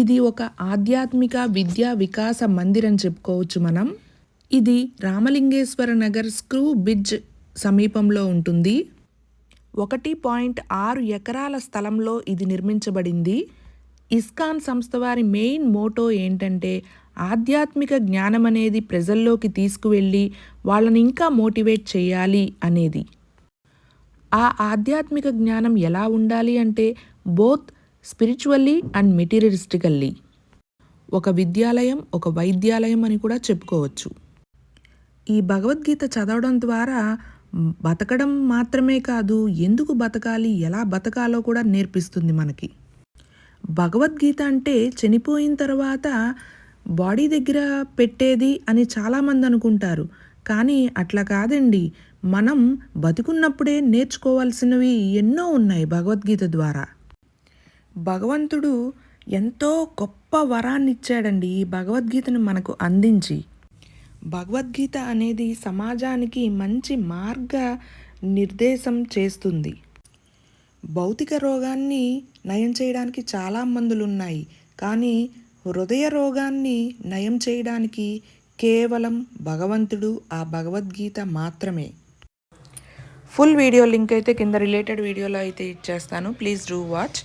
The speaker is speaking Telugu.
ఇది ఒక ఆధ్యాత్మిక విద్యా వికాస మందిరం చెప్పుకోవచ్చు మనం. ఇది రామలింగేశ్వర నగర్ స్క్రూ బ్రిడ్జ్ సమీపంలో ఉంటుంది. ఒకటి పాయింట్ ఆరు ఎకరాల స్థలంలో ఇది నిర్మించబడింది. ఇస్కాన్ సంస్థ వారి మెయిన్ మోటో ఏంటంటే ఆధ్యాత్మిక జ్ఞానం అనేది ప్రజల్లోకి తీసుకువెళ్ళి వాళ్ళని ఇంకా మోటివేట్ చేయాలి అనేది. ఆ ఆధ్యాత్మిక జ్ఞానం ఎలా ఉండాలి అంటే బోత్ స్పిరిచువల్లీ అండ్ మెటీరియలిస్టికల్లీ. ఒక విద్యాలయం ఒక వైద్యాలయం అని కూడా చెప్పుకోవచ్చు. ఈ భగవద్గీత చదవడం ద్వారా బతకడం మాత్రమే కాదు ఎందుకు బతకాలి ఎలా బతకాలో కూడా నేర్పిస్తుంది మనకి. భగవద్గీత అంటే చనిపోయిన తర్వాత బాడీ దగ్గర పెట్టేది అని చాలామంది అనుకుంటారు. కానీ అట్లా కాదండి. మనం బతికున్నప్పుడే నేర్చుకోవాల్సినవి ఎన్నో ఉన్నాయి భగవద్గీత ద్వారా. భగవంతుడు ఎంతో గొప్ప వరాన్ని ఇచ్చాడండి ఈ భగవద్గీతను మనకు అందించి. భగవద్గీత అనేది సమాజానికి మంచి మార్గ నిర్దేశం చేస్తుంది. భౌతిక రోగాన్ని నయం చేయడానికి చాలా మందులు ఉన్నాయి కానీ హృదయ రోగాన్ని నయం చేయడానికి కేవలం భగవంతుడు ఆ భగవద్గీత మాత్రమే. ఫుల్ వీడియో లింక్ అయితే కింద రిలేటెడ్ వీడియోలో అయితే ఇచ్చేస్తాను. Please do watch.